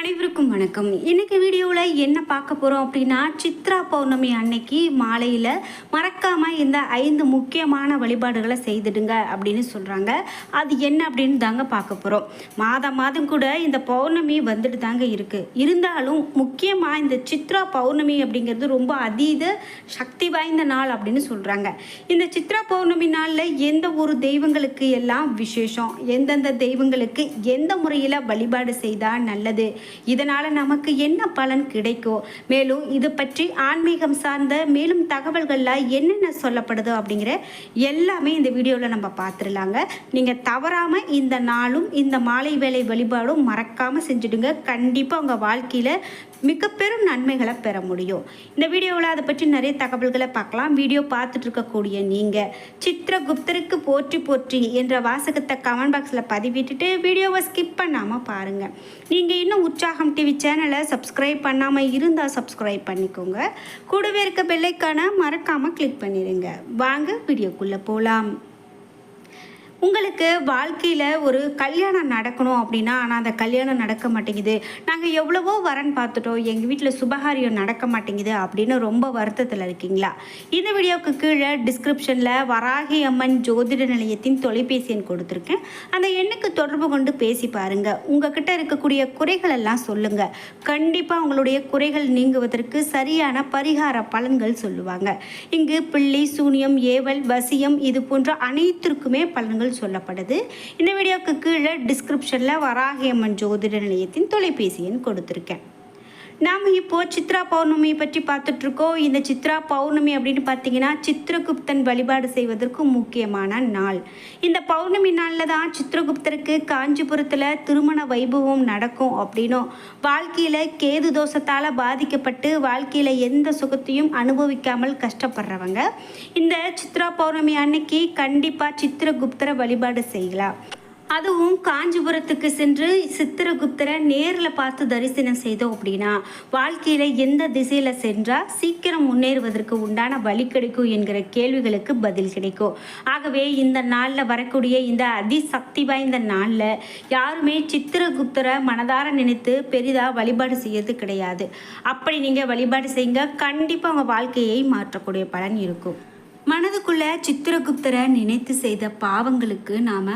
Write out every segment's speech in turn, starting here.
அனைவருக்கும் வணக்கம். இன்னைக்கு வீடியோவில் என்ன பார்க்க போகிறோம் அப்படின்னா சித்ரா பௌர்ணமி அன்னைக்கு மாலையில் மறக்காமல் இந்த ஐந்து முக்கியமான வழிபாடுகளை செய்துடுங்க அப்படின்னு சொல்கிறாங்க அது என்ன அப்படின்னு தாங்க பார்க்க போகிறோம் மாதம் மாதம் கூட இந்த பௌர்ணமி வந்துட்டு தாங்க இருக்குது இருந்தாலும் முக்கியமாக இந்த சித்ரா பௌர்ணமி அப்படிங்கிறது ரொம்ப அதீத சக்தி வாய்ந்த நாள் அப்படின்னு சொல்கிறாங்க இந்த சித்ரா பௌர்ணமி நாளில் எந்த ஒரு தெய்வங்களுக்கு எல்லாம் விசேஷம்? எந்தெந்த தெய்வங்களுக்கு எந்த முறையில் வழிபாடு செய்தால் நல்லது? இதனால் நமக்கு என்ன பலன் கிடைக்கும் மேலும் இது பற்றி ஆன்மீகம் சார்ந்த மேலும் தகவல்கள்லாம் என்னென்ன சொல்லப்படுதோ அப்படிங்கிற எல்லாமே இந்த வீடியோவில் நம்ம பார்த்துடலாங்க நீங்கள் தவறாமல் இந்த நாளும் இந்த மாலை வேலை வழிபாடும் மறக்காமல் செஞ்சுடுங்க. கண்டிப்பாக உங்கள் வாழ்க்கையில் மிக பெரும் நன்மைகளை பெற முடியும். இந்த வீடியோவில் அதை பற்றி நிறைய தகவல்களை பார்க்கலாம். வீடியோ பார்த்துட்டு இருக்கக்கூடிய நீங்கள் சித்திரகுப்தருக்கு போற்றி போற்றி என்ற வாசகத்தை கமெண்ட் பாக்ஸில் பதிவிட்டுட்டு வீடியோவை ஸ்கிப் பண்ணாமல் பாருங்கள் நீங்கள் இன்னும் உற்சாகம் டிவி சேனலை சப்ஸ்கிரைப் பண்ணாமல் இருந்தால் சப்ஸ்கிரைப் பண்ணிக்கோங்க. கூடவே இருக்க பெல்லைக்கான மறக்காமல் கிளிக் பண்ணிடுங்க வாங்க வீடியோக்குள்ளே போகலாம் உங்களுக்கு வாழ்க்கையில் ஒரு கல்யாணம் நடக்கணும் அப்படின்னா ஆனால் அந்த கல்யாணம் நடக்க மாட்டேங்குது. நாங்கள் எவ்வளவோ வரன் பார்த்துட்டோம். எங்கள் வீட்டில் சுபகாரியம் நடக்க மாட்டேங்குது அப்படின்னு ரொம்ப வருத்தத்தில் இருக்கீங்களா? இந்த வீடியோவுக்கு கீழே டிஸ்கிரிப்ஷனில் வராகி அம்மன் ஜோதிட நிலையத்தின் தொலைபேசி எண் கொடுத்துருக்கேன். அந்த எண்ணுக்கு தொடர்பு கொண்டு பேசி பாருங்கள் உங்ககிட்ட இருக்கக்கூடிய குறைகள் எல்லாம் சொல்லுங்கள் கண்டிப்பாக உங்களுடைய குறைகள் நீங்குவதற்கு சரியான பரிகார பலன்கள் சொல்லுவாங்க. இங்கு பிள்ளை சூனியம் ஏவல் வசியம் இது போன்ற அனைத்திற்குமே பலன்கள் சொல்லப்படுது. இந்த வீடியோவுக்கு கீழே டிஸ்கிரிப்ஷனில் வராகியம்மன் ஜோதிட நிலையத்தின் தொலைபேசி எண் கொடுத்துருக்கேன். நாம் இப்போ சித்ரா பௌர்ணமியை பற்றி பார்த்துட்ருக்கோம். இந்த சித்ரா பௌர்ணமி அப்படின்னு பார்த்தீங்கன்னா சித்திரகுப்தன் வழிபாடு செய்வதற்கு முக்கியமான நாள். இந்த பௌர்ணமி நாளில் தான் சித்திரகுப்தருக்கு காஞ்சிபுரத்தில் திருமண வைபவம் நடக்கும் அப்படின்னும் வாழ்க்கையில் கேது தோஷத்தால் பாதிக்கப்பட்டு வாழ்க்கையில் எந்த சுகத்தையும் அனுபவிக்காமல் கஷ்டப்படுறவங்க இந்த சித்ரா பௌர்ணமி அன்னைக்கு கண்டிப்பாக சித்திரகுப்தரை வழிபாடு செய்யலாம். அதுவும் காஞ்சிபுரத்துக்கு சென்று சித்திரகுப்தரை நேரில் பார்த்து தரிசனம் செய்தோம் அப்படின்னா வாழ்க்கையில் எந்த திசையில் சென்றால் சீக்கிரம் முன்னேறுவதற்கு உண்டான வழி கிடைக்கும் என்கிற கேள்விகளுக்கு பதில் கிடைக்கும். ஆகவே இந்த நாளில் வரக்கூடிய இந்த அதிசக்தி வாய்ந்த நாளில் யாருமே சித்திரகுப்தரை மனதார நினைத்து பெரிதாக வழிபாடு செய்யறது கிடையாது. அப்படி நீங்கள் வழிபாடு செய்யுங்க கண்டிப்பாக உங்கள் வாழ்க்கையை மாற்றக்கூடிய பலன் இருக்கும். மனதுக்குள்ள சித்திரகுப்தரை நினைத்து செய்த பாவங்களுக்கு நாம்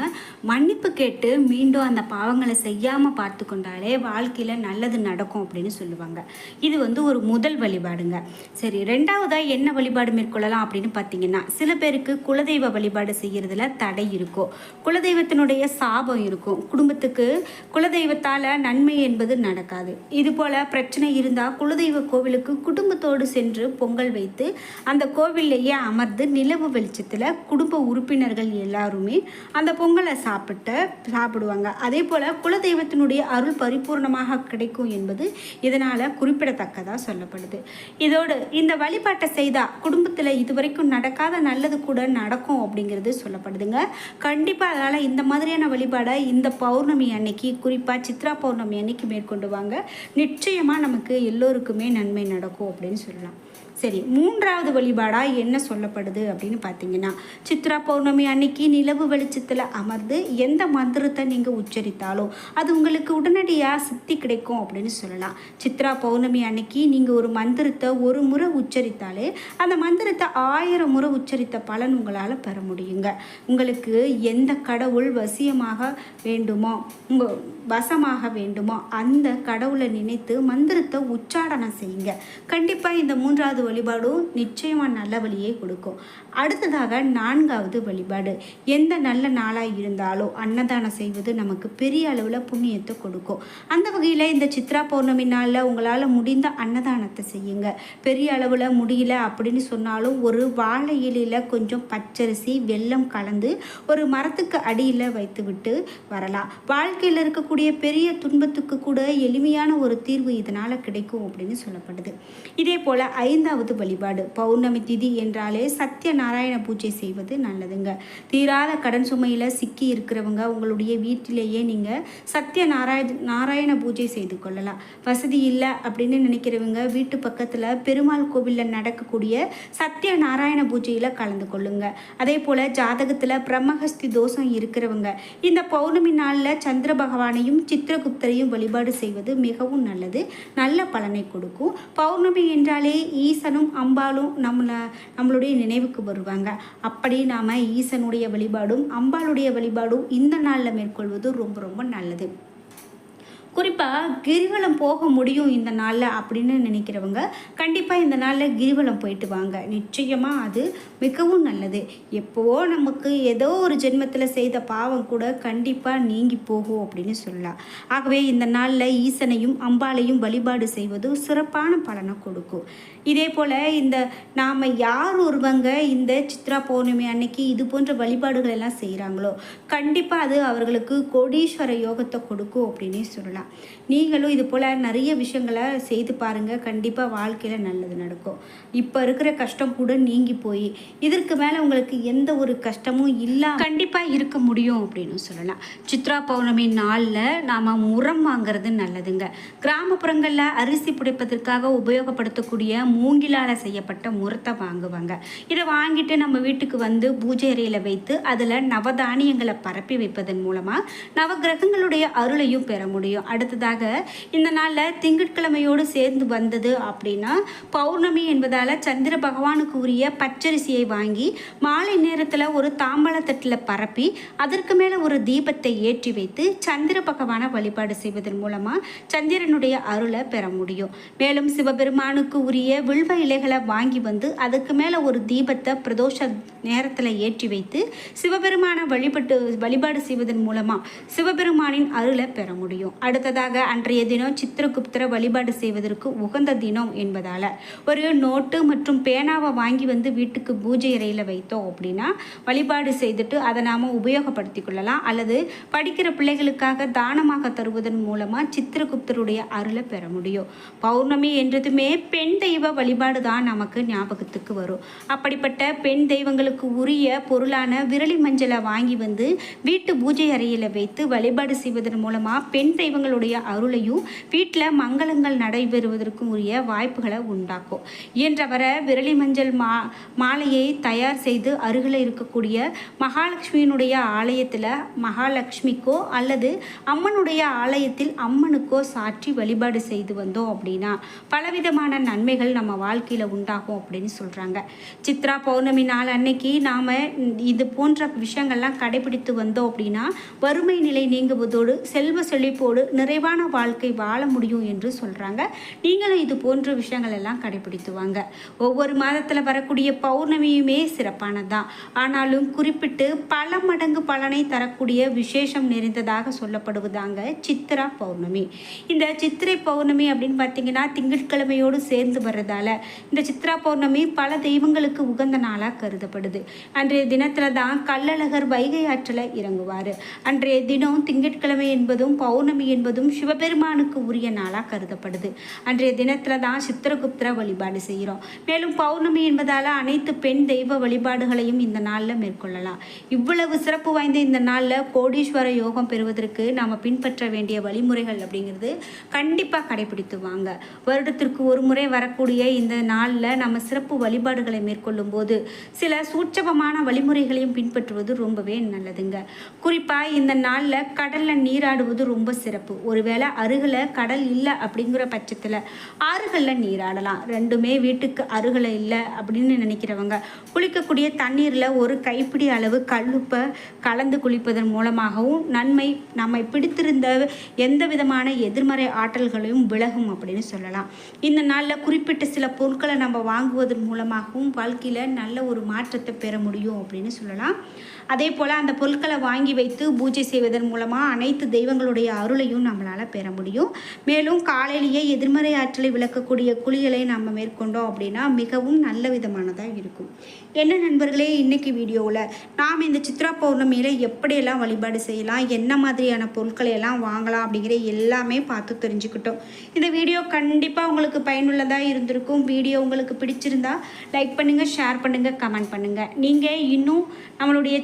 மன்னிப்பு கேட்டு மீண்டும் அந்த பாவங்களை செய்யாமல் பார்த்து கொண்டாலே வாழ்க்கையில் நல்லது நடக்கும் அப்படின்னு சொல்லுவாங்க. இது வந்து ஒரு முதல் வழிபாடுங்க. சரி ரெண்டாவதாக என்ன வழிபாடு மேற்கொள்ளலாம் அப்படின்னு பார்த்தீங்கன்னா சில பேருக்கு குலதெய்வ வழிபாடு செய்கிறதுல தடை இருக்கும். குலதெய்வத்தினுடைய சாபம் இருக்கும். குடும்பத்துக்கு குலதெய்வத்தால் நன்மை என்பது நடக்காது. இது போல் பிரச்சனை இருந்தால் குலதெய்வ கோவிலுக்கு குடும்பத்தோடு சென்று பொங்கல் வைத்து அந்த கோவில்லையே அதாவது நிலவு வெளிச்சத்தில் குடும்ப உறுப்பினர்கள் எல்லாருமே அந்த பொங்கலை சாப்பிட்டு சாப்பிடுவாங்க. அதே போல் குலதெய்வத்தினுடைய அருள் பரிபூர்ணமாக கிடைக்கும் என்பது இதனால் குறிப்பிடத்தக்கதாக சொல்லப்படுது. இதோடு இந்த வழிபாட்டை செய்தால் குடும்பத்தில் இதுவரைக்கும் நடக்காத நல்லது கூட நடக்கும் அப்படிங்கிறது சொல்லப்படுதுங்க. கண்டிப்பாக அதனால் இந்த மாதிரியான வழிபாடை இந்த பௌர்ணமி அன்னைக்கு குறிப்பாக சித்ரா பௌர்ணமி அன்னைக்கு மேற்கொண்டு வாங்க. நிச்சயமாக நமக்கு எல்லோருக்குமே நன்மை நடக்கும் அப்படின்னு சொல்லலாம். சரி மூன்றாவது வழிபாடாக என்ன சொல்லப்படுது அப்படின்னு பார்த்தீங்கன்னா சித்ரா பௌர்ணமி அன்னைக்கு நிலவு வெளிச்சத்தில் அமர்ந்து எந்த மந்திரத்தை நீங்கள் உச்சரித்தாலும் அது உங்களுக்கு உடனடியாக சித்தி கிடைக்கும் அப்படின்னு சொல்லலாம். சித்ரா பௌர்ணமி அன்னைக்கு நீங்கள் ஒரு மந்திரத்தை ஒரு முறை உச்சரித்தாலே அந்த மந்திரத்தை ஆயிரம் முறை உச்சரித்த பலன் உங்களால் பெற முடியுங்க. உங்களுக்கு எந்த கடவுள் வசியமாக வேண்டுமோ உங்கள் வசமாக வேண்டுமோ அந்த கடவுளை நினைத்து மந்திரத்தை உச்சாடனம் செய்யுங்க. கண்டிப்பாக இந்த மூன்றாவது வழிபாடும் நிச்சயமாக நல்ல வழியை கொடுக்கும். அடுத்ததாக நான்காவது வழிபாடு. எந்த நல்ல நாளாக இருந்தாலும் அன்னதானம் செய்வது நமக்கு பெரிய அளவில் புண்ணியத்தை கொடுக்கும். அந்த வகையில் இந்த சித்ரா பௌர்ணமி நாளில் உங்களால் முடிந்த அன்னதானத்தை செய்யுங்க. பெரிய அளவில் முடியல அப்படின்னு சொன்னாலும் ஒரு வாழை இலையில் கொஞ்சம் பச்சரிசி வெல்லம் கலந்து ஒரு மரத்துக்கு அடியில் வைத்துவிட்டு வரலாம். வாழ்க்கையில் இருக்கக்கூடிய பெரிய துன்பத்துக்கு கூட எளிமையான ஒரு தீர்வு இதனால் கிடைக்கும் அப்படின்னு சொல்லப்படுது. இதே போல் ஐந்தாவது ஐந்தாவது வழிபாடு. பௌர்ணமி திதி என்றாலே சத்திய நாராயண பூஜை செய்வது நல்லதுங்க. தீராத கடன் சுமையில் சிக்கி இருக்கிறவங்க உங்களுடைய வீட்டிலேயே நீங்கள் சத்திய நாராய நாராயண பூஜை செய்து கொள்ளலாம். வசதி இல்லை அப்படின்னு நினைக்கிறவங்க வீட்டு பக்கத்தில் பெருமாள் கோவிலில் நடக்கக்கூடிய சத்திய நாராயண பூஜையில் கலந்து கொள்ளுங்க. அதே போல் ஜாதகத்தில் பிரம்மஹஸ்தி தோஷம் இருக்கிறவங்க இந்த பௌர்ணமி நாளில் சந்திர பகவானையும் சித்திரகுப்தரையும் வழிபாடு செய்வது மிகவும் நல்லது. நல்ல பலனை கொடுக்கும். பௌர்ணமி என்றாலே ஈசனும் அம்பாலும் நம்மளை நம்மளுடைய நினைவுக்கு வருவாங்க. அப்படி நாம் ஈசனுடைய வழிபாடும் அம்பாளுடைய வழிபாடும் இந்த நாளில் மேற்கொள்வது ரொம்ப ரொம்ப நல்லது. குறிப்பாக கிரிவலம் போக முடியும் இந்த நாளில் அப்படின்னு நினைக்கிறவங்க கண்டிப்பாக இந்த நாளில் கிரிவலம் போயிட்டு வாங்க. நிச்சயமாக அது மிகவும் நல்லது. எப்போவோ நமக்கு ஏதோ ஒரு ஜென்மத்தில் செய்த பாவம் கூட கண்டிப்பாக நீங்கி போகும் அப்படின்னு சொல்லலாம். ஆகவே இந்த நாளில் ஈசனையும் அம்பாளையும் வழிபாடு செய்வது சிறப்பான பலனை கொடுக்கும். இதே போல் இந்த நாம் யார் ஒருவங்க இந்த சித்ரா பௌர்ணமி அன்னைக்கு இது போன்ற வழிபாடுகள் எல்லாம் செய்கிறாங்களோ கண்டிப்பாக அது அவர்களுக்கு கோடீஸ்வர யோகத்தை கொடுக்கும் அப்படின்னே சொல்லலாம். நீங்களும் இது போல் நிறைய விஷயங்களை செய்து பாருங்கள் கண்டிப்பாக வாழ்க்கையில் நல்லது நடக்கும். இப்போ இருக்கிற கஷ்டம் கூட நீங்கி போய் இதற்கு மேலே உங்களுக்கு எந்த ஒரு கஷ்டமும் இல்லை கண்டிப்பாக இருக்க முடியும் அப்படின்னு சொல்லலாம். சித்ரா பௌர்ணமி நாளில் நாம் முரம் வாங்குறது நல்லதுங்க. கிராமப்புறங்களில் அரிசி புடைப்பதற்காக உபயோகப்படுத்தக்கூடிய மூங்கிலால் செய்யப்பட்ட முரத்தை வாங்குவாங்க. இதை வாங்கிட்டு நம்ம வீட்டுக்கு வந்து பூஜை அறையில் வைத்து அதில் நவதானியங்களை பரப்பி வைப்பதன் மூலமாக நவகிரகங்களுடைய அருளையும் பெற முடியும். அடுத்ததாக இந்த நாளில் திங்கட்கிழமையோடு சேர்ந்து வந்தது அப்படின்னா பௌர்ணமி என்பதால் சந்திர பகவானுக்கு உரிய பச்சரிசியை வாங்கி மாலை நேரத்தில் ஒரு தாம்பாளத்தட்டில் பரப்பி அதற்கு மேலே ஒரு தீபத்தை ஏற்றி வைத்து சந்திர பகவானை வழிபாடு செய்வதன் மூலமாக சந்திரனுடைய அருளை பெற முடியும். மேலும் சிவபெருமானுக்கு உரிய வில்வ இலைகளை வாங்கி வந்து அதுக்கு மேலே ஒரு தீபத்தை பிரதோஷ நேரத்தில் ஏற்றி வைத்து சிவபெருமானை வழிபட்டு வழிபாடு செய்வதன் மூலமாக சிவபெருமானின் அருளை பெற முடியும். அடுத்ததாக அன்றைய தினம் சித்திரகுப்தரை வழிபாடு செய்வதற்கு உகந்த தினம் என்பதால். ஒரு நோட்டு மற்றும் பேனாவை வாங்கி வந்து வீட்டுக்கு பூஜை அறையில் வைத்தோம் அப்படின்னா வழிபாடு செய்துட்டு அதை நாம் உபயோகப்படுத்தி கொள்ளலாம். அல்லது படிக்கிற பிள்ளைகளுக்காக தானமாக தருவதன் மூலமாக சித்திரகுப்தருடைய அருளை பெற முடியும். பௌர்ணமி என்றதுமே பெண் தெய்வ வழிபாடு தான் நமக்கு ஞாபகத்துக்கு வரும். அப்படிப்பட்ட பெண் தெய்வங்களுக்கு உரிய பொருளான விரலி மஞ்சளை வாங்கி வந்து வீட்டு பூஜை அறையில் வைத்து வழிபாடு செய்வதன் மூலமாக பெண் தெய்வங்களுடைய அருளையும் வீட்டில் மங்களங்கள் நடைபெறுவதற்கும் உரிய வாய்ப்புகளை உண்டாக்கும். இயன்றவரை விரலி மஞ்சள் மா மாலையை தயார் செய்து அருகில் இருக்கக்கூடிய மகாலட்சுமியினுடைய ஆலயத்தில் மகாலட்சுமிக்கோ அல்லது அம்மனுடைய ஆலயத்தில் அம்மனுக்கோ சாற்றி வழிபாடு செய்து வந்தோம் அப்படின்னா பலவிதமான நன்மைகள் நம்ம வாழ்க்கையில் உண்டாகும் அப்படின்னு சொல்கிறாங்க சித்ரா பௌர்ணமி நாள் அன்னைக்கு நாம் இது போன்ற விஷயங்கள்லாம் கடைபிடித்து வந்தோம் அப்படின்னா வறுமை நிலை நீங்குவதோடு செல்வ செழிப்போடு நிறைவான வாழ்க்கை வாழ முடியும் என்று சொல்கிறாங்க நீங்களும் இது போன்ற விஷயங்கள் எல்லாம் கடைபிடித்து வாங்க. ஒவ்வொரு மாதத்தில் வரக்கூடிய பௌர்ணமியுமே சிறப்பானதுதான். ஆனாலும் குறிப்பிட்டு பல மடங்கு பலனை தரக்கூடிய விசேஷம் நிறைந்ததாக சொல்லப்படுவதாங்க சித்ரா பௌர்ணமி. இந்த சித்திரை பௌர்ணமி அப்படின்னு பார்த்தீங்கன்னா திங்கட்கிழமையோடு சேர்ந்து வர்றதால இந்த சித்ரா பௌர்ணமி பல தெய்வங்களுக்கு உகந்த நாளாக கருதப்படுது. அன்றைய தினத்தில் தான் கள்ளழகர் வைகை ஆற்றில் இறங்குவார். அன்றைய தினம் திங்கட்கிழமை என்பதும் பௌர்ணமி என்பதும் என்பதும் சிவபெருமானுக்கு உரிய நாளாக கருதப்படுது. அன்றைய தினத்தில் தான் சித்திரகுப்தர வழிபாடு செய்கிறோம் மேலும் பௌர்ணமி என்பதால் அனைத்து பெண் தெய்வ வழிபாடுகளையும் இந்த நாளில் மேற்கொள்ளலாம். இவ்வளவு சிறப்பு வாய்ந்த இந்த நாளில் கோடீஸ்வர யோகம் பெறுவதற்கு நாம் பின்பற்ற வேண்டிய வழிமுறைகள் அப்படிங்கிறது கண்டிப்பாக கடைபிடித்து வாங்க. வருடத்திற்கு ஒரு முறை வரக்கூடிய இந்த நாளில் நம்ம சிறப்பு வழிபாடுகளை மேற்கொள்ளும் போது சில சூட்சபமான வழிமுறைகளையும் பின்பற்றுவது ரொம்பவே நல்லதுங்க. குறிப்பாக இந்த நாளில் கடலில் நீராடுவது ரொம்ப சிறப்பு. ஒருவேளை அருகில் கடல் இல்லை அப்படிங்கிற பட்சத்தில் ஆறுகளில் நீராடலாம் ரெண்டுமே வீட்டுக்கு அருகில் இல்லை அப்படின்னு நினைக்கிறவங்க குளிக்கக்கூடிய தண்ணீரில் ஒரு கைப்பிடி அளவு கல்லுப்பை கலந்து குளிப்பதன் மூலமாகவும் நன்மை நம்மை பிடித்திருந்த எந்த விதமான எதிர்மறை ஆற்றல்களையும் விலகும் அப்படின்னு சொல்லலாம். இந்த நாளில் குறிப்பிட்ட சில பொருட்களை நம்ம வாங்குவதன் மூலமாகவும் வாழ்க்கையில் நல்ல ஒரு மாற்றத்தை பெற முடியும் அப்படின்னு சொல்லலாம். அதே போல் அந்த பொருட்களை வாங்கி வைத்து பூஜை செய்வதன் மூலமாக அனைத்து தெய்வங்களுடைய அருளையும் நம்மளால் பெற முடியும். மேலும் காலையிலேயே எதிர்மறை ஆற்றலை விளக்கக்கூடிய குளியலை நம்ம மேற்கொண்டோம் அப்படின்னா மிகவும் நல்ல விதமானதாக இருக்கும். என்ன நண்பர்களே இன்னைக்கு வீடியோவில் நாம் இந்த சித்ரா பௌர்ணமியில் எப்படியெல்லாம் வழிபாடு செய்யலாம் என்ன மாதிரியான பொருட்களை எல்லாம் வாங்கலாம் அப்படிங்கிற எல்லாமே பார்த்து தெரிஞ்சுக்கிட்டோம். இந்த வீடியோ கண்டிப்பாக உங்களுக்கு பயனுள்ளதாக இருந்திருக்கும். வீடியோ உங்களுக்கு பிடிச்சிருந்தா லைக் பண்ணுங்கள் ஷேர் பண்ணுங்கள் கமெண்ட் பண்ணுங்கள் நீங்கள் இன்னும் நம்மளுடைய